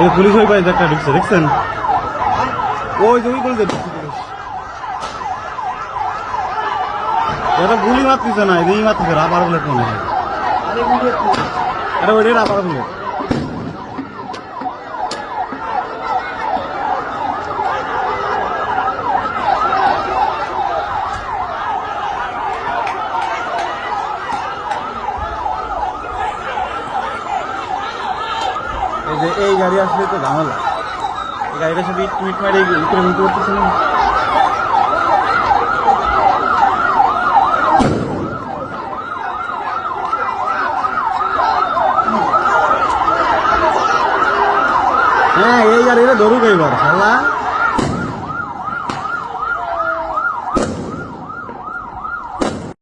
이거 보리솔바인 작가 릭슨 릭슨 오 이거 이걸로 এটা গুলি মারতেছে না এই মারতেছে রাবার বুলেট মনে হয়। এটা ওইটাই রাবার বুলেট এই গাড়ি আসলে তো ঝামেলা। এই সব ইট মিট মারি ভিতরে করতেছে না। হ্যাঁ এই গাড়িটা ধরুক এইবার শালা